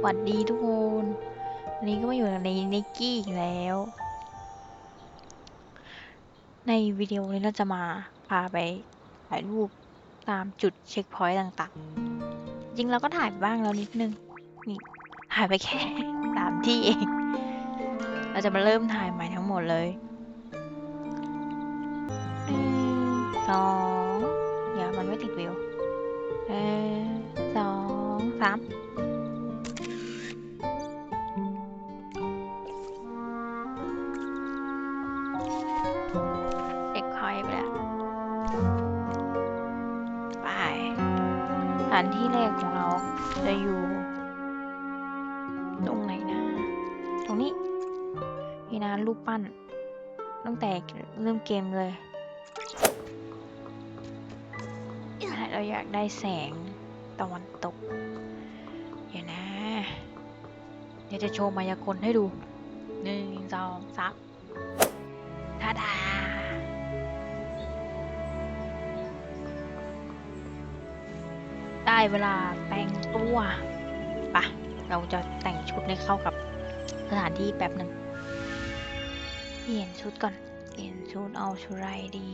หวัดดีทุกคนวันนี้ก็มาอยู่ในนิกกี้อีกแล้ว ในวิดีโอนี้เราจะมาพาไปถ่ายรูปตามจุดเช็คพอยต์ต่างๆ จริงเราก็ถ่ายไปบ้างแล้วนิดนึง นี่ถ่ายไปแค่สามที่เอง เราจะมาเริ่มถ่ายใหม่ทั้งหมดเลยหนึ่งสองอย่ามันไม่ติดวิวหนึ่งสองสามานที่แรกของเราจะอยู่ ตรงไหนนะ ตรงนี้นี่นะรูปปั้น ตั้งแต่เริ่มเกมเลยเราอยากได้แสงตะวันตกเดี๋ยวนะ เดี๋ยวจะโชว์มายากลให้ดูหนึ่งสองสามทาดา เวลาแต่งตัวปะเราจะแต่งชุดให้เข้ากับสถานที่แป๊บหนึ่งเปลี่ยนชุดก่อน เปลี่ยนชุดเอาชุดไรดี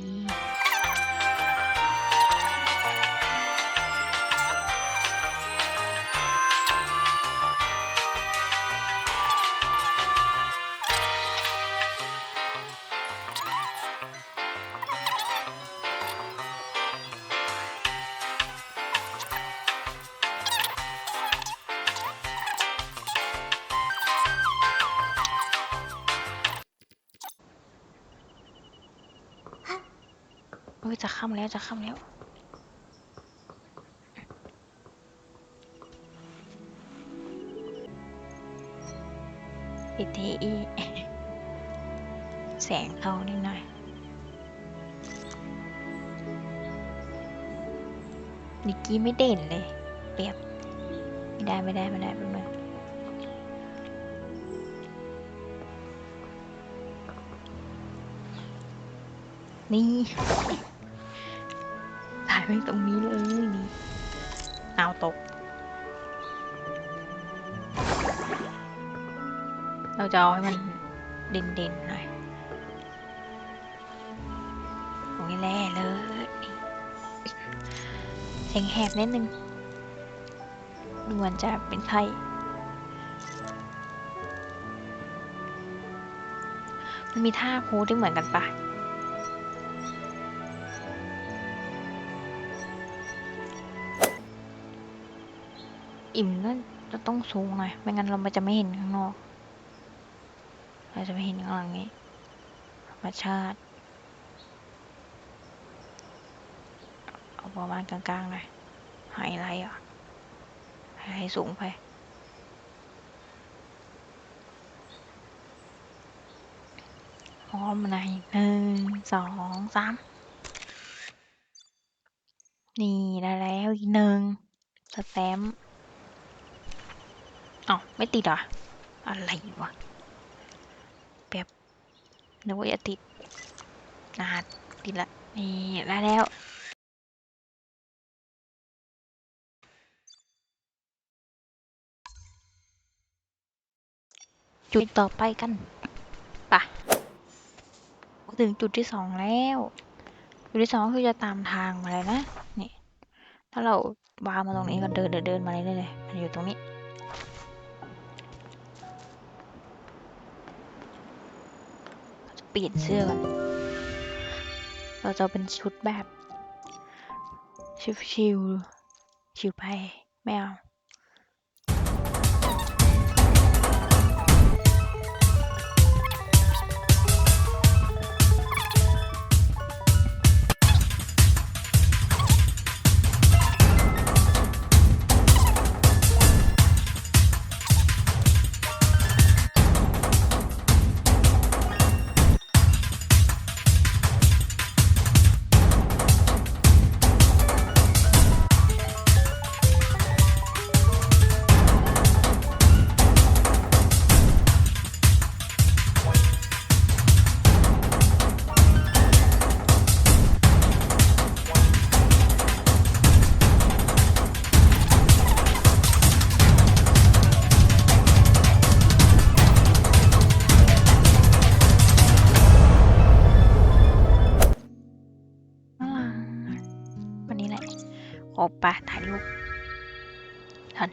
ค่ำแล้วจะค่ำแล้วปิดทีอีแสงเขานิดหน่อย นิกกี้ไม่เด่นเลย เปรียบ ไม่ได้ไม่ได้ไม่ได้เป็นมืงนี่ ไว้ตรงนี้เลยนี่เอาตก เราจะเอาให้มันเด่นๆหน่อย ตรงนี้แหละเลยเสียงแหบนิดนึงดูเหมือนจะเป็นไข้มันมีท่าโค้ดที่เหมือนกันปะ อิ่มก็จะต้องสูงหน่อยไม่งั้นเรามันจะไม่เห็นข้างนอก เราจะไม่เห็นข้างหลังนี้ธรรมชาติเอาประมาณกลางๆหน่อยไฮไลท์อะไฮไลท์สูงไปพร้อมในหนึ่งสองสามนี่ได้แล้วอีกหนึ่งสแตมป์ อ๋อไม่ติดหรอะ อะไรวะแบบนึกว่าจะติดนาติดละ นี่ได้แล้วจุดต่อไปกันปะถึงจุดที่สองแล้ว จุดที่สองคือจะตามทางมาเลยนะ นี่ ถ้าเราวางมาตรงนี้ก็เดินเดินเดินมาเรื่อยๆเลยมันอยู่ตรงนี้ ปลี่ยนเสื้อก่อนเราจะเป็นชุดแบบ ชิวชิวๆชิวไป ไม่เอา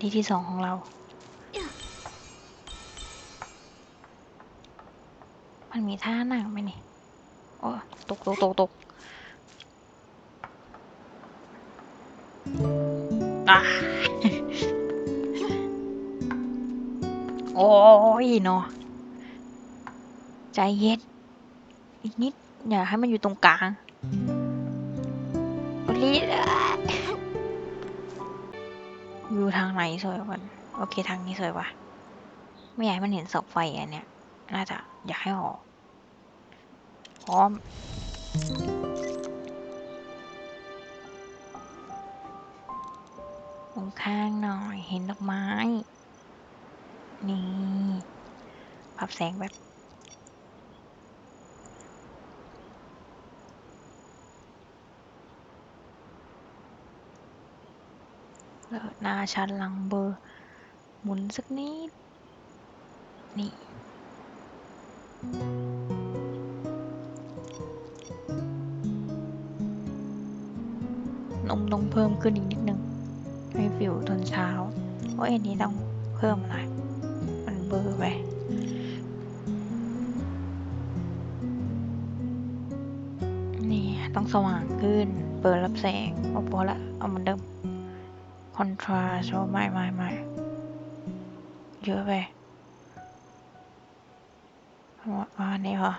ที่ที่สองของเรา มันมีท่านั่งไหมนี่ โอ้ ตกตกตกตกอะโอ้ยเนาะใจเย็นอีกนิด อย่าให้มันอยู่ตรงกลางโอลิ วิวทางไหนสวยกว่ากันโอเคทางนี้สวยกว่า ไม่อยากให้มันเห็นเสาไฟอันเนี้ย น่าจะอยากให้ออกพร้อม ตรงข้างหน่อยเห็นดอกไม้ นี่ ปรับแสงแบบ เลิศหน้าชันหลังเบอร์หมุนสักนิด นี่ นมต้องเพิ่มขึ้นอีกนิดนึงให้ฟิวตอนเช้าโอ้ยอันนี้ต้องเพิ่มหน่อย มันเบอร์ไปนี่ต้องสว่างขึ้น เปิดรับแสงโอ้พอละ เอาเหมันเดิม คอนทราสไม่ไม่ไม่เยอะไปเอาเอาอันนี้พอ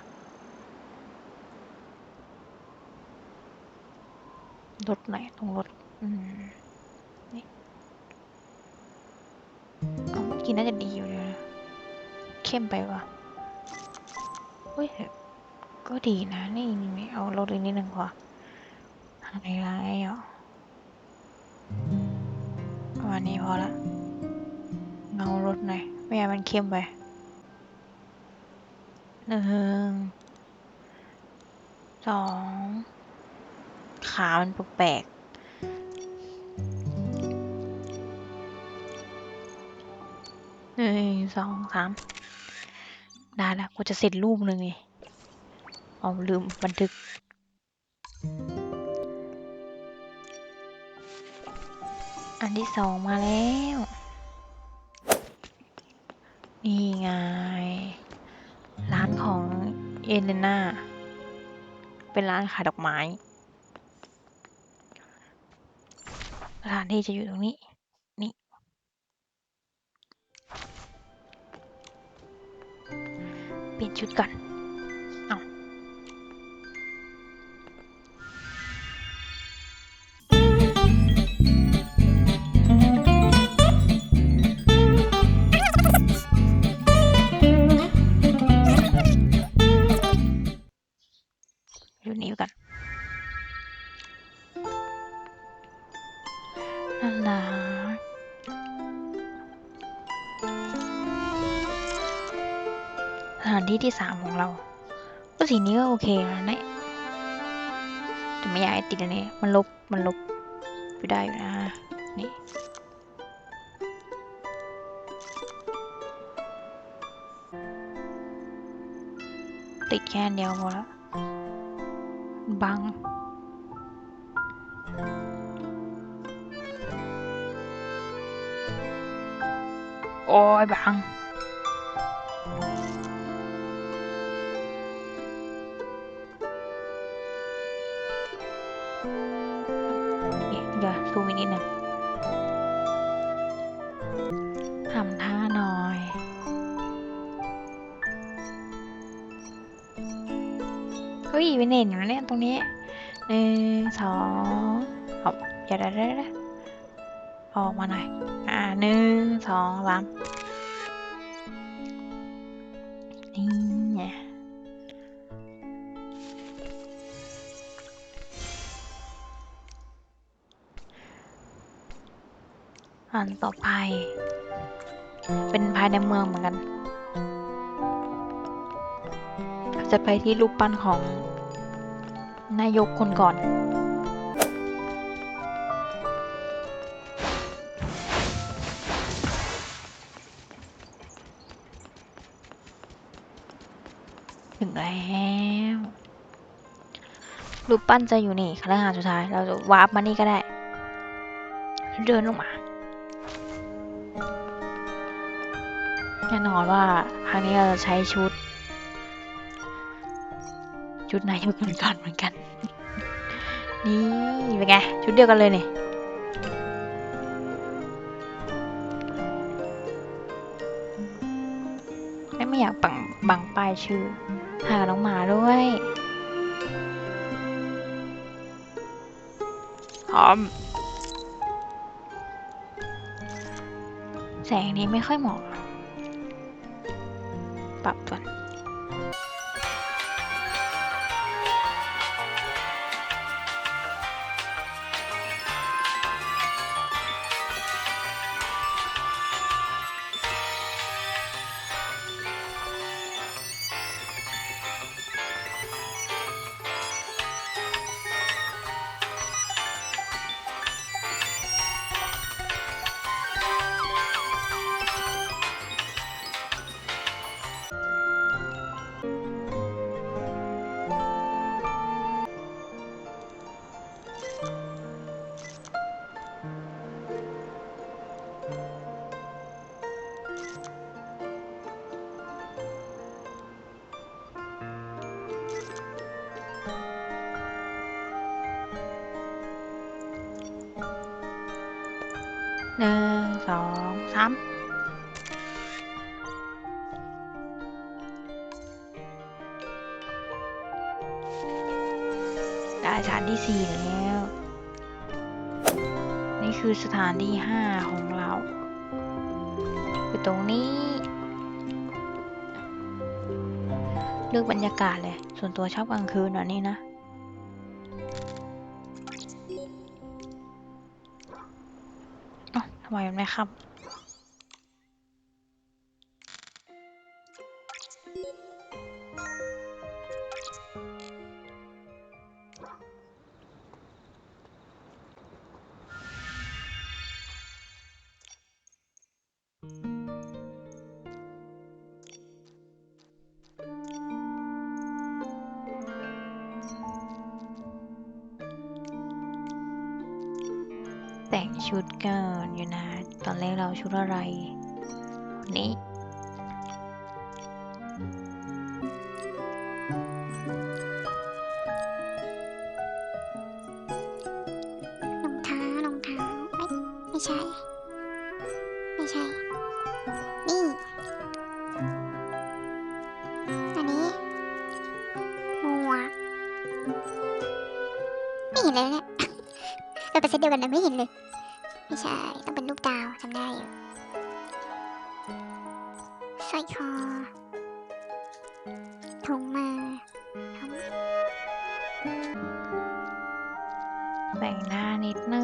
ลดไหนตรงลดอืมนี่เอาเมื่อกี้น่าจะดีอยู่เลยนะเข้มไปว่ะเฮ้ยก็ดีนะ นี่เอาลดอีกนิดนึงพอไฮไลท์อะ ประมาณนี้พอละ เงาลดหน่อยไม่อยากให้มันเข้มไปหนึ่งสองขามันแปลกหนึ่งสองสามได้แล้วกูจะเสร็จรูปหนึ่งไงเอาลืมบันทึก อันที่สองมาแล้ว นี่ไง ร้านของเอเลน่าเป็นร้านขายดอกไม้สถานที่จะอยู่ตรงนี้ นี่ เปลี่ยนชุดก่อน ที่สามของเรา ก็สีนี้ก็โอเคนะเนี่ยแต่ไม่อยากให้ติดอันนี้มันลบ มันลบไปได้อยู่นะ นี่ติดแค่เดียวพอละบังโอ้ยบัง รงนี้หนึ่งสองเอาอย่าได้ได้ได้ออกมาหน่อย อ่าหนึ่งสองสามนี่ไงอันต่อไป เป็นภายในเมืองเหมือนกัน จะไปที่รูปปั้นของ นายกคนก่อน ถึงแล้วรูปปั้นจะอยู่นี่ครั้งหาสุดท้าย เราจะวาร์ปมานี่ก็ได้ เดินลงมา แน่นอนว่าครั้งนี้เราจะใช้ชุด ชุดนายกเหมือนกันเหมือนกัน นี่เป็นไง ชุดเดียวกันเลยเนี่ยไม่ไม่อยากบังบังป้ายชื่อ หาน้องหมาด้วยพร้อม แสงนี้ไม่ค่อยเหมาะ สถานที่สี่แล้ว นี่คือสถานที่ห้าของเราอยู่ตรงนี้เลือกบรรยากาศเลย ส่วนตัวชอบกลางคืนแบบนี้นะเอ้าทำไมมันไม่ครับ ชุดกันอยู่นะ ตอนแรกเราชุดอะไร นี่รองเท้ารองเท้าเอ้ยไม่ใช่ ไม่ใช่ นี่ อันนี้หมวกไม่เห็นเลยเนี่ย เราเป็นเซตเดียวกันนะไม่เห็นเลย ไม่ใช่ ต้องเป็นรูปดาวจำได้อยู่สร้อยคอถุงมือทำแต่งหน้านิดนึง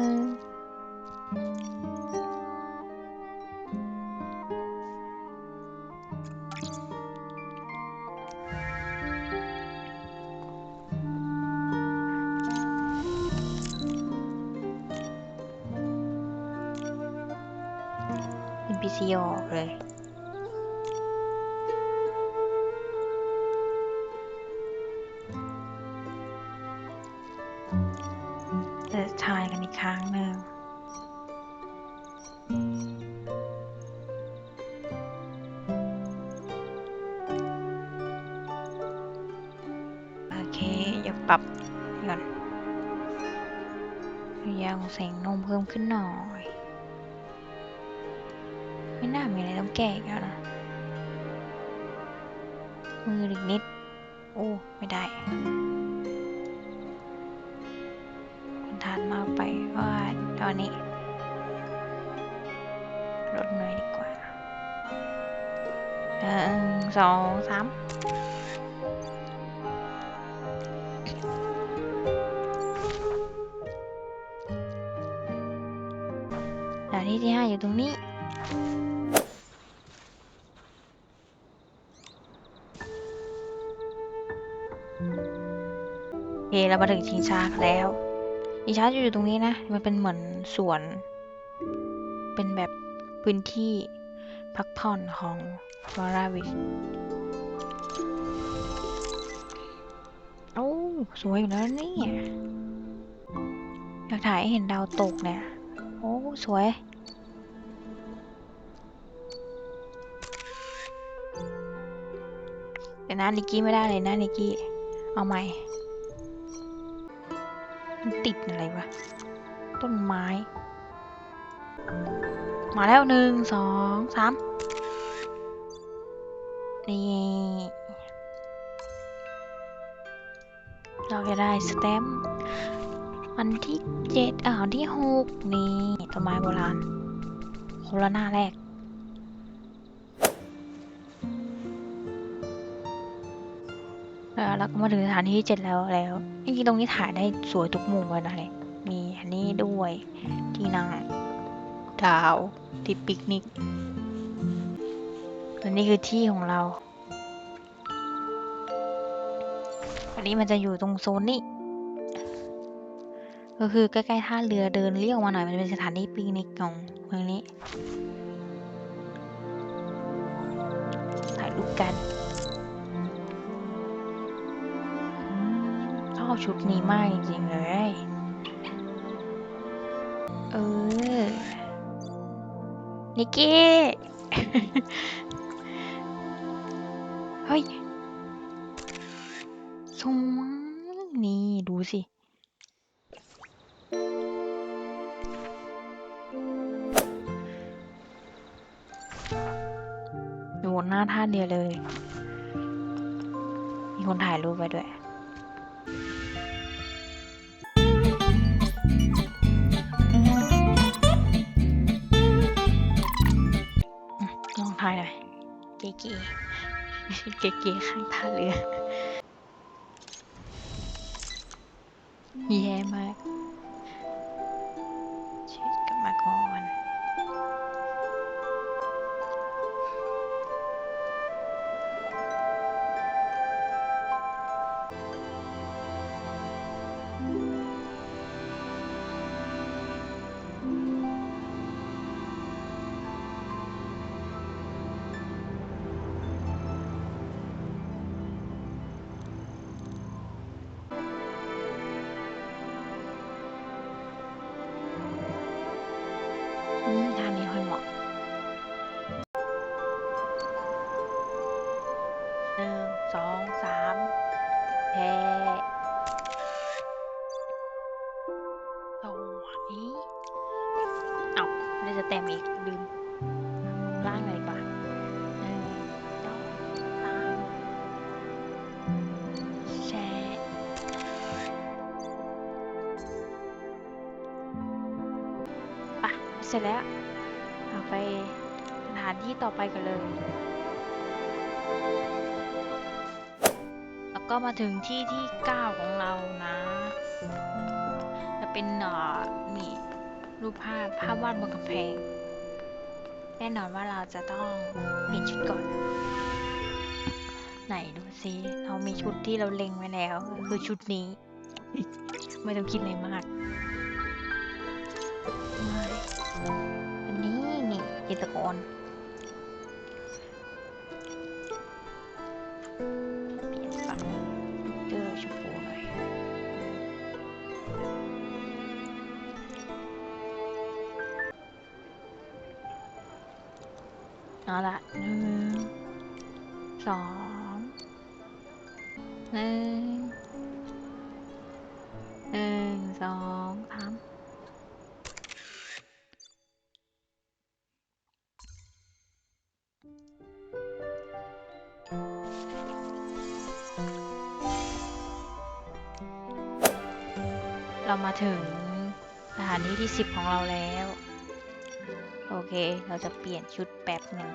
จะทายกันอีกครั้งหนึ่ง โอเคเดี๋ยวปรับก่อนระยะของแสงนมเพิ่มขึ้นหน่อย ไม่น่ามีอะไรต้องแก้อีกแล้วนะ มืออีกนิด โอ้ ไม่ได้ หนึ่งสองสามสถานที่ที่ห้าอยู่ตรงนี้โอเคเรามาถึงชิงช้าแล้วชิงช้าอยู่ตรงนี้นะ มันเป็นเหมือนสวน เป็นแบบพื้นที่ พักผ่อนของฟลอราวิสโอ้สวยอยู่แล้วเนี่ยอยากถ่ายให้เห็นดาวตกเนี่ย โอ้สวยแต่หน้านิกกี้ไม่ได้เลยหน้านิกกี้ เอาใหม่ มันติดอะไรวะ ต้นไม้ มาแล้วหนึ่งสองสามนี่เราจะได้สแตมป์อันที่เจ็ดอ่าอันที่หกนี่ต้นไม้โบราณคนละหน้าแรกแล้วเราก็มาถึงสถานที่ที่เจ็ดแล้วแล้วจริงๆตรงนี้ถ่ายได้สวยทุกมุมเลยนะเนี่ยมีอันนี้ด้วยที่นั่ง ดาวที่ปิกนิกและนี่คือที่ของเรา อันนี้มันจะอยู่ตรงโซนนี้ ก็คือใกล้ๆท่าเรือเดินเลี้ยวมาหน่อย มันเป็นสถานที่ปิกนิกของเมืองนี้ ถ่ายรูปกันชอบชุดนี้มากจริงๆเลย เออ นิกกี้เฮ้ยสวยนี่ดูสิอยู่บนหน้าท่านเรือเลย มีคนถ่ายรูปไว้ด้วย เก๋ๆเก๋ๆข้างท่าเรือ เสร็จแล้วเอาไปสถานที่ต่อไปกันเลย แล้วก็มาถึงที่ที่ 9 ของเรานะจะเป็นเอ่อนี่รูปภาพภาพวาดบนกำแพง แน่นอนว่าเราจะต้องเปลี่ยนชุดก่อน ไหนดูซิเรามีชุดที่เราเล็งไว้แล้ว คือชุดนี้ ไม่ต้องคิดอะไรมาก นี่จิต เรามาถึงสถานที่ที่สิบของเราแล้ว โอเค เราจะเปลี่ยนชุดแป๊บหนึ่ง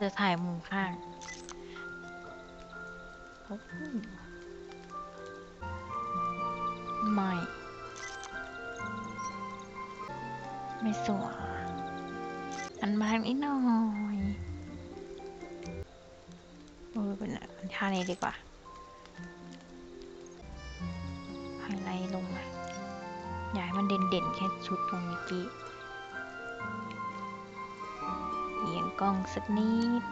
จะถ่ายมุมข้าง ไม่ ไม่สวยอันบางนิดหน่อยเออเป็นอันทานี้ดีกว่าไฮไลท์ลงมาอยากให้มันเด่นๆ แค่ชุดของนิกกี้เอียงกล้องสักนิด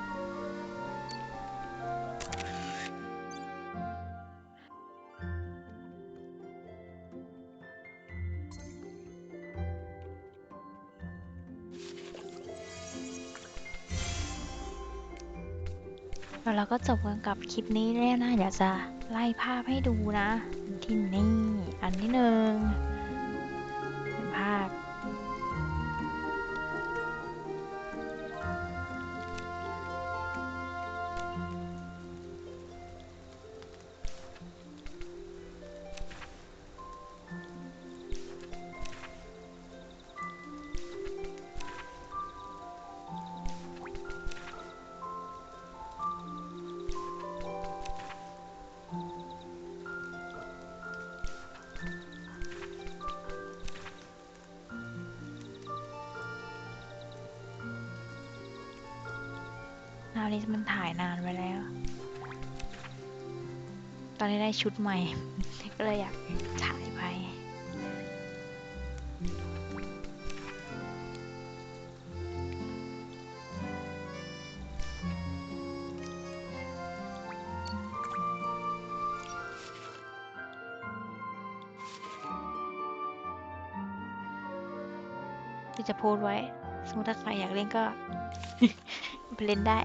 ก็จบกันกับคลิปนี้แล้วนะ เดี๋ยวจะไล่ภาพให้ดูนะ ที่นี่ อันที่หนึ่ง มันถ่ายนานไปแล้ว ตอนนี้ได้ชุดใหม่ ก็เลยอยากถ่ายไปที่จะโพสไว้ สมมติถ้าใครอยากเล่นก็ไปเล่นได้